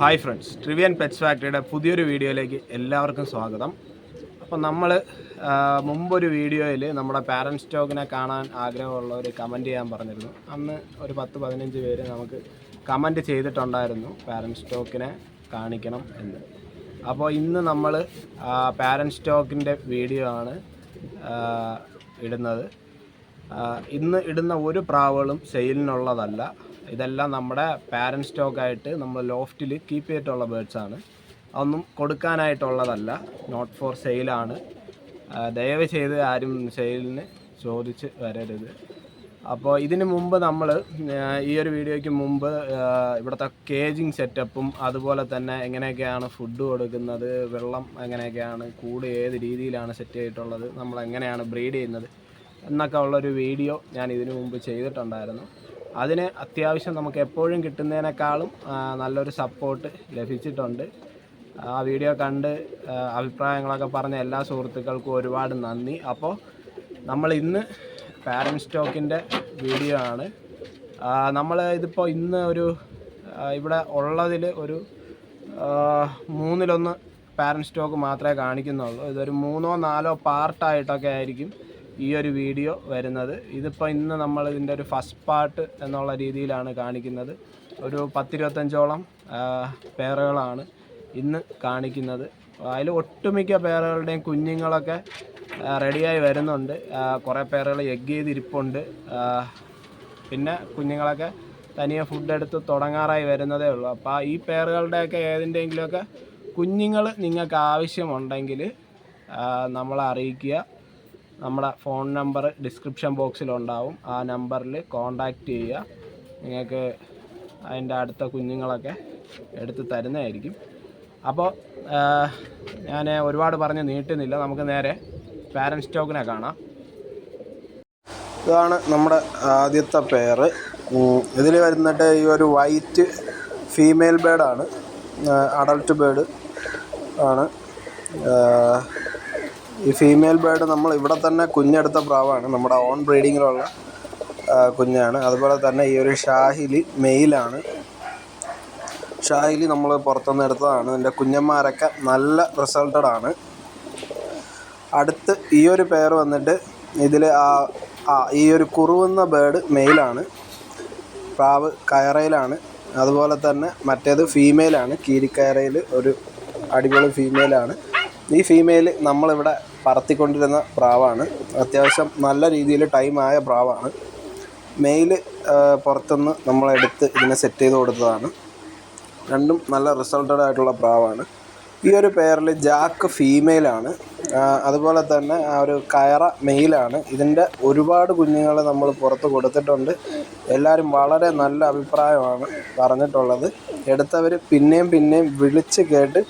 Hi friends ട്രിവിയൻ pets ഫാക്ടറിയുടെ പുതിയൊരു വീഡിയോയിലേക്ക് എല്ലാവർക്കും സ്വാഗതം. അപ്പോൾ നമ്മൾ മുമ്പൊരു വീഡിയോയിൽ നമ്മുടെ പാരന്റ് സ്റ്റോക്കിനെ കാണാൻ ആഗ്രഹമുള്ളവർ കമന്റ് ചെയ്യാൻ പറഞ്ഞിരുന്നു. അന്ന് ഒരു പത്ത് പതിനഞ്ച് പേര് നമുക്ക് കമന്റ് ചെയ്തിട്ടുണ്ടായിരുന്നു പാരന്റ് സ്റ്റോക്കിനെ കാണിക്കണം എന്ന്. അപ്പോൾ ഇന്ന് നമ്മൾ പാരന്റ് സ്റ്റോക്കിന്റെ വീഡിയോ ആണ് ഇടുന്നത്. ഇന്ന് ഇടുന്ന ഒരു പ്രാവുകളും സെയിലിനുള്ളതല്ല ഇതെല്ലാം നമ്മുടെ പാരന്റ് സ്റ്റോക്കായിട്ട് നമ്മൾ ലോഫ്റ്റിൽ കീപ്പ് ചെയ്തിട്ടുള്ള ബേഡ്സ് ആണ്. അതൊന്നും കൊടുക്കാനായിട്ടുള്ളതല്ല. നോട്ട് ഫോർ സെയിലാണ് ദയവ് ചെയ്ത് ആരും സെയിലിന് ചോദിച്ച് വരരുത്. അപ്പോൾ ഇതിന് മുമ്പ് നമ്മൾ ഈ ഒരു വീഡിയോയ്ക്ക് മുമ്പ് ഇവിടുത്തെ കേജിങ് സെറ്റപ്പും അതുപോലെ തന്നെ എങ്ങനെയൊക്കെയാണ് ഫുഡ് കൊടുക്കുന്നത് വെള്ളം എങ്ങനെയൊക്കെയാണ് കൂട് ഏത് രീതിയിലാണ് സെറ്റ് ചെയ്തിട്ടുള്ളത് നമ്മൾ എങ്ങനെയാണ് ബ്രീഡ് ചെയ്യുന്നത് എന്നൊക്കെ ഉള്ളൊരു വീഡിയോ ഞാൻ ഇതിനു മുമ്പ് ചെയ്തിട്ടുണ്ടായിരുന്നു. അതിന് അത്യാവശ്യം നമുക്ക് എപ്പോഴും കിട്ടുന്നതിനേക്കാളും നല്ലൊരു സപ്പോർട്ട് ലഭിച്ചിട്ടുണ്ട്. ആ വീഡിയോ കണ്ട് അഭിപ്രായങ്ങളൊക്കെ പറഞ്ഞ എല്ലാ സുഹൃത്തുക്കൾക്കും ഒരുപാട് നന്ദി. അപ്പോൾ നമ്മൾ ഇന്ന് പാരന്റ് സ്റ്റോക്കിന്റെ വീഡിയോ ആണ്. നമ്മൾ ഇതിപ്പോൾ ഇന്ന് ഒരു ഇവിടെ ഉള്ളതിൽ ഒരു മൂന്നിലൊന്ന് പാരന്റ് സ്റ്റോക്ക് മാത്രമേ കാണിക്കുന്നുള്ളൂ. ഇതൊരു മൂന്നോ നാലോ പാർട്ടായിട്ടൊക്കെ ആയിരിക്കും. ഈ ഒരു വീഡിയോ വരുന്നത്. ഇതിപ്പോൾ ഇന്ന് നമ്മൾ ഇതിന്റെ ഒരു ഫസ്റ്റ് പാർട്ട് എന്നുള്ള രീതിയിലാണ് കാണിക്കുന്നത്. ഒരു പത്തിരുപത്തഞ്ചോളം പേറുകളാണ് ഇന്ന് കാണിക്കുന്നത്. അതിൽ ഒട്ടുമിക്ക പേറുകളുടെയും കുഞ്ഞുങ്ങളൊക്കെ റെഡിയായി വരുന്നുണ്ട്. കുറേ പേറുകൾ എഗ് ചെയ്തിരിപ്പുണ്ട്. പിന്നെ കുഞ്ഞുങ്ങളൊക്കെ തനിയെ ഫുഡ് എടുത്ത് തുടങ്ങാറായി വരുന്നതേ ഉള്ളൂ. അപ്പോൾ ഈ പേറുകളുടെയൊക്കെ ഏതിന്റെയെങ്കിലുമൊക്കെ കുഞ്ഞുങ്ങൾ നിങ്ങൾക്ക് ആവശ്യമുണ്ടെങ്കിൽ നമ്മളെ അറിയിക്കുക. നമ്മുടെ ഫോൺ നമ്പർ ഡിസ്ക്രിപ്ഷൻ ബോക്സിലുണ്ടാവും. ആ നമ്പറിൽ കോണ്ടാക്റ്റ് ചെയ്യുക. നിങ്ങൾക്ക് അതിന്റെ അടുത്ത കുഞ്ഞുങ്ങളൊക്കെ എടുത്ത് തരുന്നതായിരിക്കും. അപ്പോൾ ഞാൻ ഒരുപാട് പറഞ്ഞ് നീട്ടുന്നില്ല. നമുക്ക് നേരെ പാരന്റ് സ്റ്റോക്കിനെ കാണാം. ഇതാണ് നമ്മുടെ ആദ്യത്തെ പേര് ഇതിൽ വരുന്നിട്ട് ഈ ഒരു വൈറ്റ് ഫീമെയിൽ ബേഡാണ് അഡൾട്ട് ബേഡ് ആണ്. ഈ ഫീമെയിൽ ബേർഡ് നമ്മൾ ഇവിടെ തന്നെ കുഞ്ഞെടുത്ത പ്രാവാണ്. നമ്മുടെ ഓൺ ബ്രീഡിങ്ങിലുള്ള കുഞ്ഞാണ്. അതുപോലെ തന്നെ ഈ ഒരു ഷാഹിലി മെയിലാണ്. ഷാഹിലി നമ്മൾ പുറത്തുനിന്ന് എടുത്തതാണ്. എന്റെ കുഞ്ഞന്മാരൊക്കെ നല്ല റിസൾട്ടഡ് ആണ്. അടുത്ത് ഈ ഒരു പെയർ വന്നിട്ട് ഇതിൽ ആ ആ ഈ ഒരു കുറുവുന്ന ബേഡ് മെയിലാണ് പ്രാവ് കയറയിലാണ്. അതുപോലെ തന്നെ മറ്റേത് ഫീമെയിലാണ് കീരിക്കയറയിൽ ഒരു അടിപൊളി ഫീമെയിലാണ് ഈ ഫീമെയിൽ നമ്മളിവിടെ പറത്തിക്കൊണ്ടിരുന്ന പ്രാവാണ്. അത്യാവശ്യം നല്ല രീതിയിൽ ടൈമായ പ്രാവാണ്. മെയിൽ പുറത്തുനിന്ന് നമ്മളെടുത്ത് ഇതിനെ സെറ്റ് ചെയ്ത് കൊടുത്തതാണ്. രണ്ടും നല്ല റിസൾട്ടഡ് ആയിട്ടുള്ള പ്രാവാണ്. ഈ ഒരു പേരിൽ ജാക്ക് ഫീമെയിലാണ് അതുപോലെ തന്നെ ആ ഒരു കയറ മെയിലാണ് ഇതിന്റെ ഒരുപാട് കുഞ്ഞുങ്ങൾ നമ്മൾ പുറത്ത് കൊടുത്തിട്ടുണ്ട്. എല്ലാവരും വളരെ നല്ല അഭിപ്രായമാണ് പറഞ്ഞിട്ടുള്ളത്. എടുത്തവർ പിന്നെയും പിന്നെയും വിളിച്ച് കേട്ട്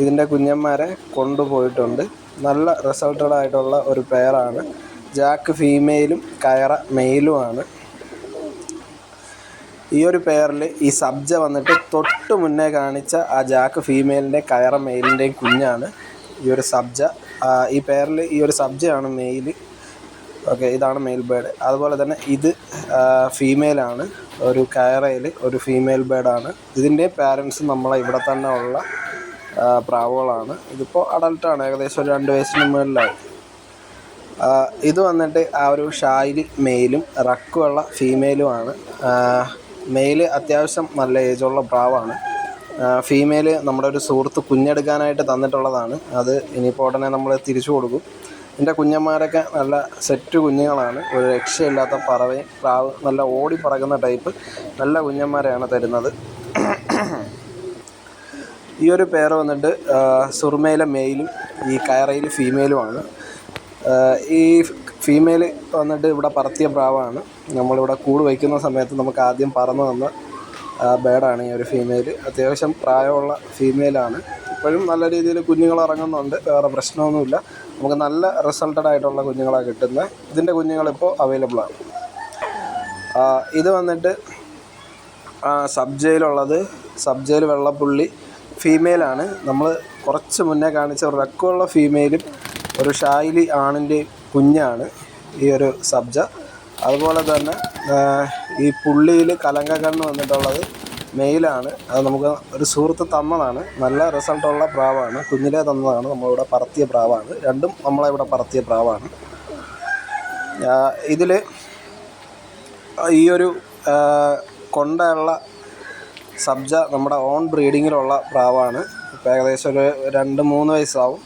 ഇതിന്റെ കുഞ്ഞന്മാരെ കൊണ്ടുപോയിട്ടുണ്ട്. നല്ല റിസൾട്ടഡ് ആയിട്ടുള്ള ഒരു പെയറാണ് ജാക്ക് ഫീമെയിലും കയറ മെയിലുമാണ് ഈ ഒരു പെയറിൽ ഈ സബ്ജ വന്നിട്ട് തൊട്ട് മുന്നേ കാണിച്ച ആ ജാക്ക് ഫീമെയിലിന്റെ കയറ മെയിലിന്റെയും കുഞ്ഞാണ് ഈ ഒരു സബ്ജ. ഈ പെയറിൽ ഈ ഒരു സബ്ജയാണ് മെയിൽ ഓക്കെ ഇതാണ് മെയിൽ ബേഡ് അതുപോലെ തന്നെ ഇത് ഫീമെയിലാണ് ഒരു കയറയിൽ ഒരു ഫീമെയിൽ ബേഡാണ് ഇതിന്റെ പാരൻസ് നമ്മളെ ഇവിടെ തന്നെ ഉള്ള പ്രാവുകളാണ്. ഇതിപ്പോൾ അഡൽട്ടാണ് ഏകദേശം ഒരു രണ്ട് വയസ്സിന് മുകളിലായി. ഇത് വന്നിട്ട് ആ ഒരു ഷായിൽ മെയിലും റക്കുള്ള ഫീമെയിലുമാണ് മെയിൽ അത്യാവശ്യം നല്ല ഏജുള്ള പ്രാവാണ്. ഫീമെയിൽ നമ്മുടെ ഒരു സുഹൃത്ത് കുഞ്ഞെടുക്കാനായിട്ട് തന്നിട്ടുള്ളതാണ്. അത് ഇനിയിപ്പോൾ ഉടനെ നമ്മൾ തിരിച്ചു കൊടുക്കും. എന്റെ കുഞ്ഞന്മാരൊക്കെ നല്ല സെറ്റ് കുഞ്ഞുങ്ങളാണ്. ഒരു രക്ഷയില്ലാത്ത പറവയും പ്രാവ് നല്ല ഓടി പറക്കുന്ന ടൈപ്പ് നല്ല കുഞ്ഞന്മാരെയാണ് തരുന്നത്. ഈ ഒരു പേർ വന്നിട്ട് ആ, മെയിലും ഈ കയറയിൽ ഫീമെയിലുമാണ് ഈ ഫീമെയിൽ വന്നിട്ട് ഇവിടെ പറത്തിയ പ്രാവാണ് നമ്മളിവിടെ കൂട് വയ്ക്കുന്ന സമയത്ത് നമുക്ക് ആദ്യം പറന്നു തന്ന ബേഡാണ് ഈ ഒരു ഫീമെയിൽ അത്യാവശ്യം പ്രായമുള്ള ഫീമെയിലാണ് ഇപ്പോഴും നല്ല രീതിയിൽ കുഞ്ഞുങ്ങൾ ഇറങ്ങുന്നുണ്ട്. വേറെ പ്രശ്നമൊന്നുമില്ല. നമുക്ക് നല്ല റിസൾട്ടഡ് ആയിട്ടുള്ള കുഞ്ഞുങ്ങളാണ് കിട്ടുന്നത് ഇതിന്റെ കുഞ്ഞുങ്ങളിപ്പോൾ അവൈലബിൾ ആണ്. ഇത് വന്നിട്ട് സബ് ജയിലുള്ളത് സബ് ജയിൽ വെള്ളപ്പുള്ളി. ഫീമെയിലാണ് നമ്മൾ കുറച്ച് മുന്നേ കാണിച്ച ഒരു ഫീമെയിലും ഒരു ഷായിലി ആണിന്റെ കുഞ്ഞാണ് ഈ ഒരു സബ്ജ. അതുപോലെ തന്നെ ഈ പുള്ളിയിൽ കലങ്കക്കണ്ണ് വന്നിട്ടുള്ളത് മെയിലാണ്. അത് നമുക്ക് ഒരു സുഹൃത്ത് തന്നതാണ്. നല്ല റിസൾട്ടുള്ള പ്രാവാണ്. കുഞ്ഞിലെ തന്നതാണ്. നമ്മളിവിടെ പറത്തിയ പ്രാവാണ്. രണ്ടും നമ്മളിവിടെ പറത്തിയ പ്രാവാണ്. ഇതിൽ ഈ ഒരു ആ, കൊണ്ടയുള്ള സബ്ജ നമ്മുടെ ഓൺ ബ്രീഡിങ്ങിലുള്ള പ്രാവാണ്. ഇപ്പോൾ ഏകദേശം ഒരു രണ്ട് മൂന്ന് വയസ്സാവും.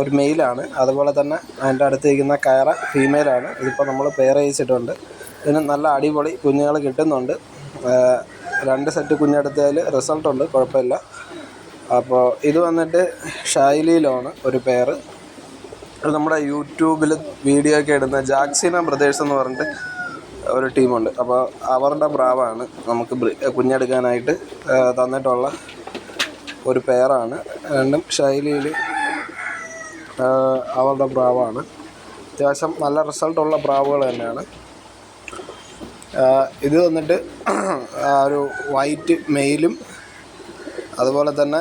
ഒരു മെയിലാണ്. അതുപോലെ തന്നെ അതിന്റെ അടുത്തിരിക്കുന്ന കയറ ഫീമെയിലാണ്. ഇതിപ്പോൾ നമ്മൾ പെയർ ചെയ്തിട്ടുണ്ട് ഇതിന് നല്ല അടിപൊളി കുഞ്ഞുങ്ങൾ കിട്ടുന്നുണ്ട്. രണ്ട് സെറ്റ് കുഞ്ഞെടുത്തതിൽ റിസൾട്ടുണ്ട് കുഴപ്പമില്ല. അപ്പോൾ ഇത് വന്നിട്ട് ഷൈലിയിലാണ് ഒരു പേർ നമ്മുടെ യൂട്യൂബിൽ വീഡിയോ ഒക്കെ ഇടുന്ന ജാക്സിന ബ്രദേഴ്സ് എന്ന് പറഞ്ഞിട്ട് ഒരു ടീമുണ്ട്. അപ്പോൾ അവരുടെ ബ്രാവാണ് നമുക്ക് കുഞ്ഞെടുക്കാനായിട്ട് തന്നിട്ടുള്ള ഒരു പെയറാണ് രണ്ടും ശൈലിയിൽ അവരുടെ ബ്രാവാണ് അത്യാവശ്യം നല്ല റിസൾട്ടുള്ള ബ്രാവുകൾ തന്നെയാണ്. ഇത് വന്നിട്ട് ഒരു വൈറ്റ് മെയിലും അതുപോലെ തന്നെ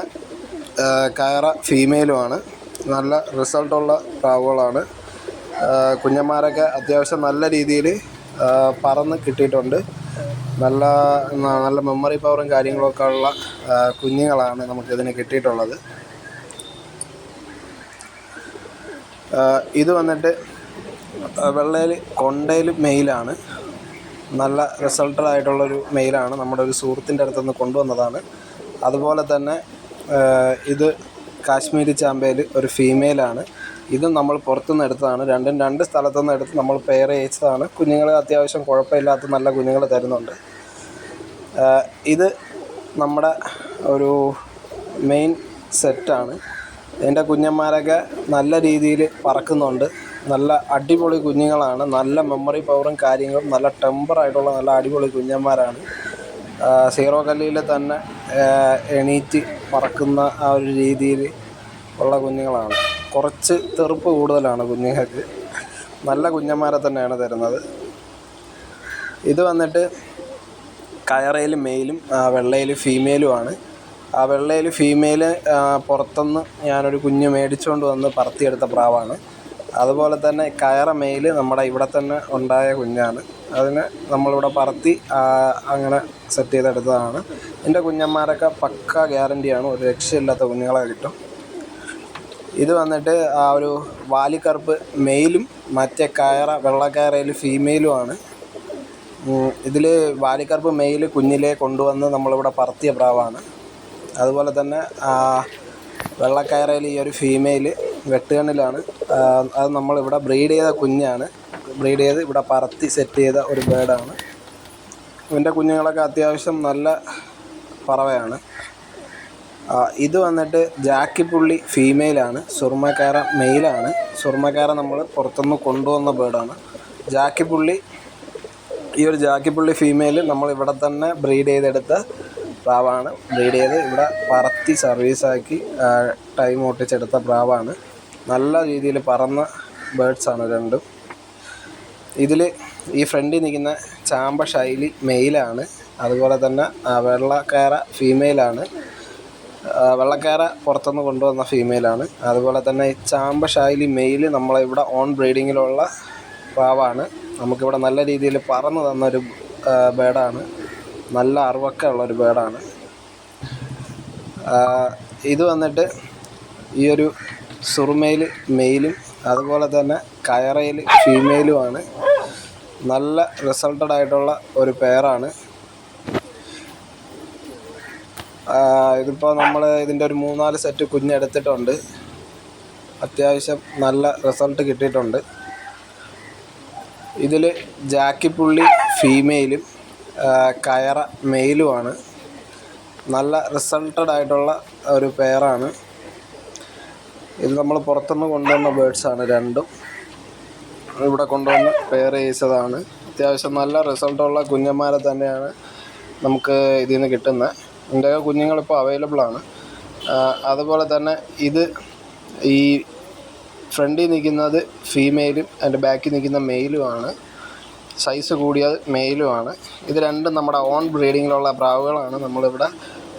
കയറ ഫീമെയിലുമാണ് നല്ല റിസൾട്ടുള്ള പ്രാവുകളാണ്. കുഞ്ഞന്മാരൊക്കെ അത്യാവശ്യം നല്ല രീതിയിൽ പറന്ന് കിട്ടിയിട്ടുണ്ട്. നല്ല നല്ല മെമ്മറി പവറും കാര്യങ്ങളൊക്കെ ഉള്ള കുഞ്ഞുങ്ങളാണ് നമുക്കിതിന് കിട്ടിയിട്ടുള്ളത്. ഇത് വന്നിട്ട് വെള്ളയിൽ കൊണ്ടയിൽ മെയിലാണ്. നല്ല റിസൾട്ടഡ് ആയിട്ടുള്ളൊരു മെയിലാണ് നമ്മുടെ ഒരു സുഹൃത്തിന്റെ അടുത്തുനിന്ന് കൊണ്ടുവന്നതാണ്. അതുപോലെ തന്നെ ഇത് കാശ്മീരി ചാമ്പയിൽ ഒരു ഫീമെയിലാണ് ഇതും നമ്മൾ പുറത്തുനിന്ന് എടുത്തതാണ്. രണ്ടും രണ്ട് സ്ഥലത്തുനിന്ന് എടുത്ത് നമ്മൾ പെയർ ചെയ്തതാണ് കുഞ്ഞുങ്ങൾ അത്യാവശ്യം കുഴപ്പമില്ലാത്ത നല്ല കുഞ്ഞുങ്ങൾ തരുന്നുണ്ട്. ഇത് നമ്മുടെ ഒരു മെയിൻ സെറ്റാണ് എന്റെ കുഞ്ഞന്മാരൊക്കെ നല്ല രീതിയിൽ പറക്കുന്നുണ്ട്. നല്ല അടിപൊളി കുഞ്ഞുങ്ങളാണ്. നല്ല മെമ്മറി പവറും കാര്യങ്ങളും നല്ല ടെമ്പറായിട്ടുള്ള നല്ല അടിപൊളി കുഞ്ഞന്മാരാണ്. സീറോ കല്ലിയിൽ തന്നെ എണീറ്റ് പറക്കുന്ന ആ ഒരു രീതിയിൽ ഉള്ള കുഞ്ഞുങ്ങളാണ്. കുറച്ച് തെറുപ്പ് കൂടുതലാണ് കുഞ്ഞുങ്ങൾക്ക്. നല്ല കുഞ്ഞന്മാരെ തന്നെയാണ് തരുന്നത്. ഇത് വന്നിട്ട് കയറയിൽ മെയിലും വെള്ളയിൽ ഫീമെയിലുമാണ്. ആ വെള്ളയിൽ ഫീമെയിൽ പുറത്തുനിന്ന് ഞാനൊരു കുഞ്ഞ് മേടിച്ചുകൊണ്ട് വന്ന് പറത്തിയെടുത്ത പ്രാവാണ്. അതുപോലെ തന്നെ കയറ മെയിൽ നമ്മുടെ ഇവിടെ തന്നെ ഉണ്ടായ കുഞ്ഞാണ്. അതിനെ നമ്മളിവിടെ പറത്തി അങ്ങനെ സെറ്റ് ചെയ്തെടുത്തതാണ്. എന്റെ കുഞ്ഞന്മാരൊക്കെ പക്ക ഗ്യാരണ്ടിയാണ് ഒരു രക്ഷയില്ലാത്ത കുഞ്ഞുങ്ങളെ കിട്ടും. ഇത് വന്നിട്ട് ആ ഒരു വാലിക്കറുപ്പ് മെയിലും മറ്റേ കയറ വെള്ളക്കയറയിൽ ഫീമെയിലുമാണ്. ഇതിൽ വാലിക്കറുപ്പ് മെയിൽ കുഞ്ഞിലെ കൊണ്ടുവന്ന് നമ്മളിവിടെ പറത്തിയ പ്രാവാണ്. അതുപോലെ തന്നെ വെള്ളക്കയറയിൽ ഈ ഒരു ഫീമെയിൽ വെട്ടുകണ്ണിലാണ്. അത് നമ്മളിവിടെ ബ്രീഡ് ചെയ്ത കുഞ്ഞാണ്. ബ്രീഡ് ചെയ്ത് ഇവിടെ പറത്തി സെറ്റ് ചെയ്ത ഒരു ബേഡാണ്. ഇതിന്റെ കുഞ്ഞുങ്ങളൊക്കെ അത്യാവശ്യം നല്ല പറവയാണ്. ഇത് വന്നിട്ട് ജാക്കി പുള്ളി ഫീമെയിലാണ് സുർമ്മക്കാര മെയിലാണ് സുർമ്മക്കാര നമ്മൾ പുറത്തുനിന്ന് കൊണ്ടുവന്ന ബേഡാണ് ജാക്കിപ്പുള്ളി ഈ ഒരു ജാക്കി പുള്ളി ഫീമെയിൽ നമ്മൾ ഇവിടെ തന്നെ ബ്രീഡ് ചെയ്തെടുത്ത പ്രാവാണ്. ബ്രീഡ് ചെയ്ത് ഇവിടെ പറത്തി സർവീസാക്കി ടൈം ഓട്ടിച്ചെടുത്ത പ്രാവാണ്. നല്ല രീതിയിൽ പറന്ന ബേഡ്സാണ് രണ്ടും. ഇതിൽ ഈ ഫ്രണ്ടിൽ നിൽക്കുന്ന ചാമ്പ ശൈലി മെയിലാണ് അതുപോലെ തന്നെ വെള്ളക്കാര ഫീമെയിലാണ് വെള്ളക്കാര പുറത്തുനിന്ന് കൊണ്ടുവന്ന ഫീമെയിലാണ് അതുപോലെ തന്നെ ഈ ചാമ്പ ശൈലി മെയിൽ നമ്മളിവിടെ ഓൺ ബ്രീഡിങ്ങിലുള്ള പ്രാവാണ് നമുക്കിവിടെ നല്ല രീതിയിൽ പറന്നു തന്നൊരു ബേഡാണ് നല്ല അറിവൊക്കെ ഉള്ളൊരു ബേഡാണ് ഇത് വന്നിട്ട് ഈ ഒരു സുറുമയിൽ മെയിലും അതുപോലെ തന്നെ കയറയിൽ ഫീമെയിലുമാണ് നല്ല റിസൾട്ടഡ് ആയിട്ടുള്ള ഒരു പെയറാണ് ഇതിപ്പോൾ നമ്മൾ ഇതിന്റെ ഒരു മൂന്നാൽ സെറ്റ് കുഞ്ഞെടുത്തിട്ടുണ്ട്. അത്യാവശ്യം നല്ല റിസൾട്ട് കിട്ടിയിട്ടുണ്ട്. ഇതിൽ ജാക്കിപ്പുള്ളി ഫീമെയിലും കയറ മെയിലുമാണ് നല്ല റിസൾട്ടഡ് ആയിട്ടുള്ള ഒരു പെയറാണ് ഇത് നമ്മൾ പുറത്തുനിന്ന് കൊണ്ടുവന്ന ബേഡ്സാണ് രണ്ടും. ഇവിടെ കൊണ്ടുവന്ന് പെയർ ചെയ്തതാണ്. അത്യാവശ്യം നല്ല റിസൾട്ടുള്ള കുഞ്ഞന്മാരെ തന്നെയാണ് നമുക്ക് ഇതിൽ നിന്ന് കിട്ടുന്നത് എന്റെ കുഞ്ഞുങ്ങളിപ്പോൾ അവൈലബിൾ ആണ്. അതുപോലെ തന്നെ ഇത് ഈ ഫ്രണ്ടിൽ നിൽക്കുന്നത് ഫീമെയിലും അതിന്റെ ബാക്കിൽ നിൽക്കുന്ന മെയിലുമാണ് സൈസ് കൂടിയത് മെയിലുമാണ് ഇത് രണ്ടും നമ്മുടെ ഓൺ ബ്രീഡിങ്ങിലുള്ള പ്രാവുകളാണ്. നമ്മളിവിടെ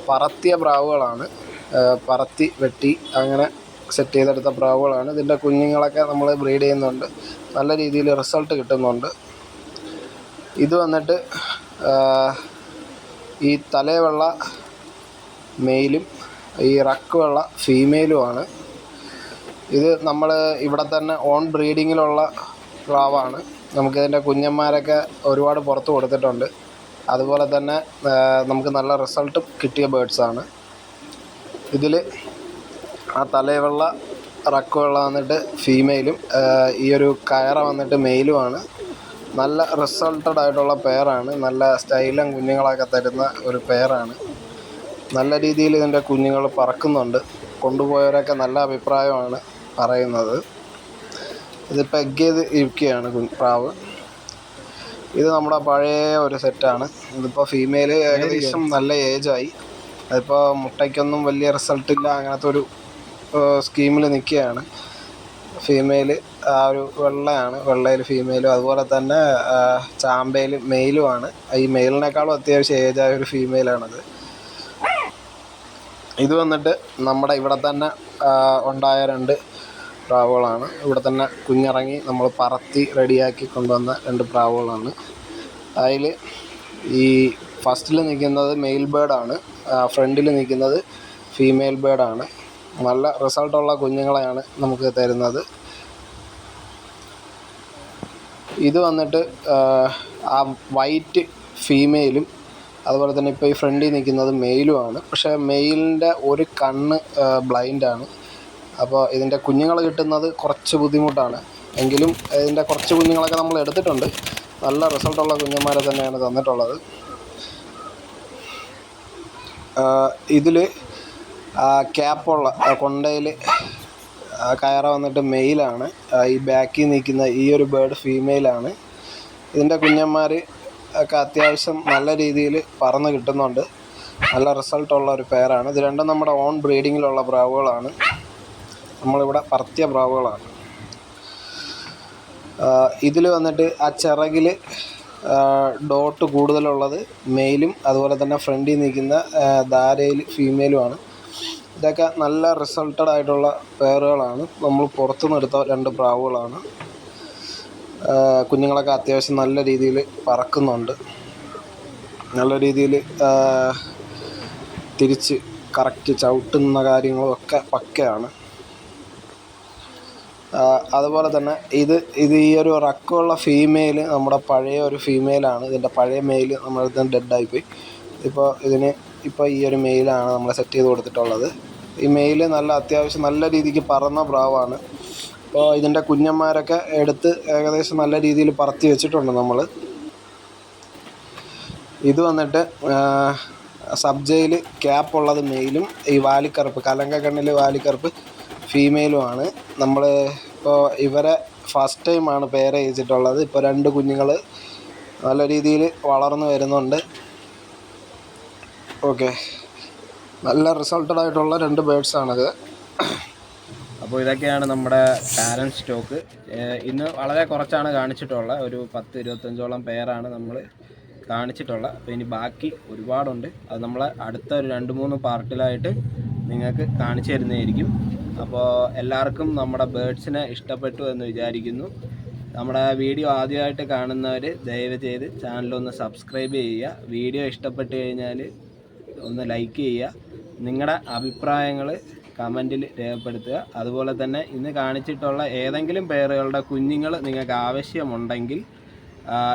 പറത്തിയ പ്രാവുകളാണ്. പറത്തി വെട്ടി അങ്ങനെ സെറ്റ് ചെയ്തെടുത്ത പ്രാവുകളാണ്. ഇതിന്റെ കുഞ്ഞുങ്ങളൊക്കെ നമ്മൾ ബ്രീഡ് ചെയ്യുന്നുണ്ട്. നല്ല രീതിയിൽ റിസൾട്ട് കിട്ടുന്നുണ്ട്. ഇത് വന്നിട്ട് ഈ തലയുള്ള മെയിലും ഈ റക്കുള്ള ഫീമെയിലുമാണ് ഇത് നമ്മൾ ഇവിടെ തന്നെ ഓൺ ബ്രീഡിങ്ങിലുള്ള പ്രാവാണ് നമുക്കിതിന്റെ കുഞ്ഞന്മാരൊക്കെ ഒരുപാട് പുറത്ത് കൊടുത്തിട്ടുണ്ട്. അതുപോലെ തന്നെ നമുക്ക് നല്ല റിസൾട്ടും കിട്ടിയ ബേഡ്സാണ് ഇതിൽ ആ തലയുള്ള റക്ക് വെള്ള വന്നിട്ട് ഫീമെയിലും ഈ ഒരു കയറ വന്നിട്ട് മെയിലുമാണ് നല്ല റിസൾട്ടഡ് ആയിട്ടുള്ള പെയറാണ് നല്ല സ്റ്റൈലും കുഞ്ഞുങ്ങളൊക്കെ തരുന്ന ഒരു പെയറാണ് നല്ല രീതിയിൽ ഇതിന്റെ കുഞ്ഞുങ്ങൾ പറക്കുന്നുണ്ട്. കൊണ്ടുപോയവരൊക്കെ നല്ല അഭിപ്രായമാണ് പറയുന്നത്. ഇതിപ്പോൾ എഗ് ചെയ്ത് ഇരിക്കുകയാണ് പ്രാവ്. ഇത് നമ്മുടെ പഴയ ഒരു സെറ്റാണ് ഇതിപ്പോൾ ഫീമെയിൽ ഏകദേശം നല്ല ഏജായി അതിപ്പോൾ മുട്ടയ്ക്കൊന്നും വലിയ റിസൾട്ട് ഇല്ല. അങ്ങനത്തെ ഒരു സ്കീമിൽ നിൽക്കുകയാണ് ഫീമെയിൽ ആ ഒരു വെള്ളയാണ്. വെള്ളയിൽ ഫീമെയിലും അതുപോലെ തന്നെ ചാമ്പയിൽ മെയിലുമാണ് ഈ മെയിലിനേക്കാളും അത്യാവശ്യം ഏജായ ഒരു ഫീമെയിലാണത് ഇത് വന്നിട്ട് നമ്മുടെ ഇവിടെ തന്നെ ഉണ്ടായ രണ്ട് പ്രാവുകളാണ്. ഇവിടെ തന്നെ കുഞ്ഞിറങ്ങി നമ്മൾ പറത്തി റെഡിയാക്കി കൊണ്ടുവന്ന രണ്ട് പ്രാവുകളാണ്. അതിൽ ഈ ഫസ്റ്റിൽ നിൽക്കുന്നത് മെയിൽ ബേർഡാണ് ഫ്രണ്ടിൽ നിൽക്കുന്നത് ഫീമെയിൽ ബേർഡാണ് നല്ല റിസൾട്ടുള്ള കുഞ്ഞുങ്ങളെയാണ് നമുക്ക് തരുന്നത്. ഇത് വന്നിട്ട് ആ വൈറ്റ് ഫീമെയിലും അതുപോലെ തന്നെ ഇപ്പോൾ ഈ ഫ്രണ്ടിൽ നിൽക്കുന്നത് മെയിലുമാണ് പക്ഷേ മെയിലിന്റെ ഒരു കണ്ണ് ബ്ലൈൻഡാണ് അപ്പോൾ ഇതിന്റെ കുഞ്ഞുങ്ങൾ കിട്ടുന്നത് കുറച്ച് ബുദ്ധിമുട്ടാണ്. എങ്കിലും ഇതിന്റെ കുറച്ച് കുഞ്ഞുങ്ങളൊക്കെ നമ്മൾ എടുത്തിട്ടുണ്ട്. നല്ല റിസൾട്ടുള്ള കുഞ്ഞന്മാരെ തന്നെയാണ് തന്നിട്ടുള്ളത്. ഇതിൽ ക്യാപ്പുള്ള കൊണ്ടയിൽ കയറ വന്നിട്ട് മെയിലാണ്. ഈ ബാക്കിൽ നിൽക്കുന്ന ഈ ഒരു ബേർഡ് ഫീമെയിലാണ് ഇതിന്റെ കുഞ്ഞന്മാർ ഒക്കെ അത്യാവശ്യം നല്ല രീതിയിൽ പറന്ന് കിട്ടുന്നുണ്ട്. നല്ല റിസൾട്ടുള്ള ഒരു പെയറാണ് ഇത് രണ്ടും നമ്മുടെ ഓൺ ബ്രീഡിങ്ങിലുള്ള പ്രാവുകളാണ്. നമ്മളിവിടെ പറത്തിയ പ്രാവുകളാണ്. ഇതിൽ വന്നിട്ട് ആ ചിറകിൽ ഡോട്ട് കൂടുതലുള്ളത് മെയിലും അതുപോലെ തന്നെ ഫ്രണ്ടിൽ നിൽക്കുന്ന ധാരയിൽ ഫീമെയിലുമാണ് ഇതൊക്കെ നല്ല റിസൾട്ടഡ് ആയിട്ടുള്ള പെയറുകളാണ് നമ്മൾ പുറത്തുനിന്ന് എടുത്ത രണ്ട് പ്രാവുകളാണ്. കുഞ്ഞുങ്ങളൊക്കെ അത്യാവശ്യം നല്ല രീതിയിൽ പറക്കുന്നുണ്ട്. നല്ല രീതിയിൽ തിരിച്ച് കറക്റ്റ് ചവിട്ടുന്ന കാര്യങ്ങളൊക്കെ പക്കയാണ്. അതുപോലെ തന്നെ ഇത് ഇത് ഈ ഒരു റക്കമുള്ള ഫീമെയിൽ നമ്മുടെ പഴയ ഒരു ഫീമെയിലാണ് ഇതിന്റെ പഴയ മെയിൽ നമ്മളടുത്ത് ഡെഡായിപ്പോയി ഇപ്പോൾ ഇതിന് ഇപ്പോൾ ഈ ഒരു മെയിലാണ് നമ്മൾ സെറ്റ് ചെയ്ത് കൊടുത്തിട്ടുള്ളത്. ഈ മെയിൽ നല്ല അത്യാവശ്യം നല്ല രീതിക്ക് പറന്ന പ്രാവാണ് അപ്പോൾ ഇതിന്റെ കുഞ്ഞന്മാരൊക്കെ എടുത്ത് ഏകദേശം നല്ല രീതിയിൽ പറത്തി വെച്ചിട്ടുണ്ട് നമ്മൾ. ഇത് വന്നിട്ട് സബ്ജയിൽ ക്യാപ്പ് ഉള്ളത് മെയിലും ഈ വാലിക്കറുപ്പ് കലങ്ക കണ്ണിൽ വാലിക്കറുപ്പ് ഫീമെയിലുമാണ്. നമ്മൾ ഇപ്പോൾ ഇവരെ ഫസ്റ്റ് ടൈമാണ് പേര് ചെയ്തിട്ടുള്ളത് ഇപ്പോൾ രണ്ട് കുഞ്ഞുങ്ങൾ നല്ല രീതിയിൽ വളർന്നു വരുന്നുണ്ട്. ഓക്കെ. നല്ല റിസൾട്ടഡ് ആയിട്ടുള്ള രണ്ട് ബേഡ്സാണിത്. അപ്പോൾ ഇതൊക്കെയാണ് നമ്മുടെ പാരന്റ് സ്റ്റോക്ക് ഇന്ന് വളരെ കുറച്ചാണ് കാണിച്ചിട്ടുള്ളത് ഒരു പത്ത് ഇരുപത്തഞ്ചോളം പേരാണ് നമ്മൾ കാണിച്ചിട്ടുള്ളത് അപ്പോൾ ഇനി ബാക്കി ഒരുപാടുണ്ട്. അത് നമ്മൾ അടുത്ത ഒരു രണ്ട് മൂന്ന് പാർട്ടിലായിട്ട് നിങ്ങൾക്ക് കാണിച്ചു തരുന്നതായിരിക്കും. അപ്പോൾ എല്ലാവർക്കും നമ്മുടെ ബേഡ്സിനെ ഇഷ്ടപ്പെട്ടു എന്ന് വിചാരിക്കുന്നു. നമ്മുടെ വീഡിയോ ആദ്യമായിട്ട് കാണുന്നവർ ദയവ് ചെയ്ത് ചാനലൊന്ന് സബ്സ്ക്രൈബ് ചെയ്യുക. വീഡിയോ ഇഷ്ടപ്പെട്ട് കഴിഞ്ഞാൽ ഒന്ന് ലൈക്ക് ചെയ്യുക. നിങ്ങളുടെ അഭിപ്രായങ്ങൾ കമന്റിൽ രേഖപ്പെടുത്തുക. അതുപോലെ തന്നെ ഇന്ന് കാണിച്ചിട്ടുള്ള ഏതെങ്കിലും പേരുകളുടെ കുഞ്ഞുങ്ങൾ നിങ്ങൾക്ക് ആവശ്യമുണ്ടെങ്കിൽ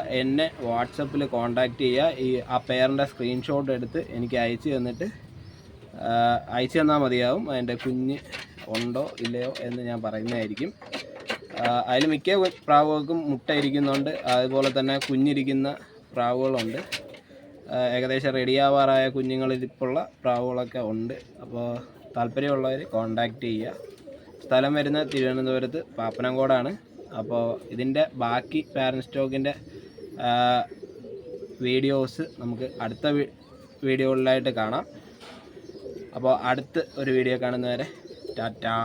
എന്നെ വാട്സപ്പിൽ കോൺടാക്റ്റ് ചെയ്യുക. ഈ ആ പേരിന്റെ സ്ക്രീൻഷോട്ട് എടുത്ത് എനിക്ക് അയച്ചു തന്നിട്ട് അയച്ചു തന്നാൽ മതിയാവും. അതിന്റെ കുഞ്ഞ് ഉണ്ടോ ഇല്ലയോ എന്ന് ഞാൻ പറയുന്നതായിരിക്കും. അതിൽ മിക്ക പ്രാവുകൾക്കും മുട്ട ഇരിക്കുന്നുണ്ട്. അതുപോലെ തന്നെ കുഞ്ഞിരിക്കുന്ന പ്രാവുകളുണ്ട്. ഏകദേശം റെഡിയാവാറായ കുഞ്ഞുങ്ങളിരിപ്പുള്ള പ്രാവുകളൊക്കെ ഉണ്ട്. അപ്പോൾ താല്പര്യമുള്ളവർ കോണ്ടാക്ട് ചെയ്യുക. സ്ഥലം വരുന്നത് തിരുവനന്തപുരത്ത് പാപ്പനംകോടാണ്. അപ്പോൾ ഇതിന്റെ ബാക്കി പാരൻ സ്റ്റോക്കിന്റെ വീഡിയോസ് നമുക്ക് അടുത്ത വീഡിയോകളിലായിട്ട് കാണാം. അപ്പോൾ അടുത്ത് ഒരു വീഡിയോ കാണുന്നവരെ ടാറ്റാ.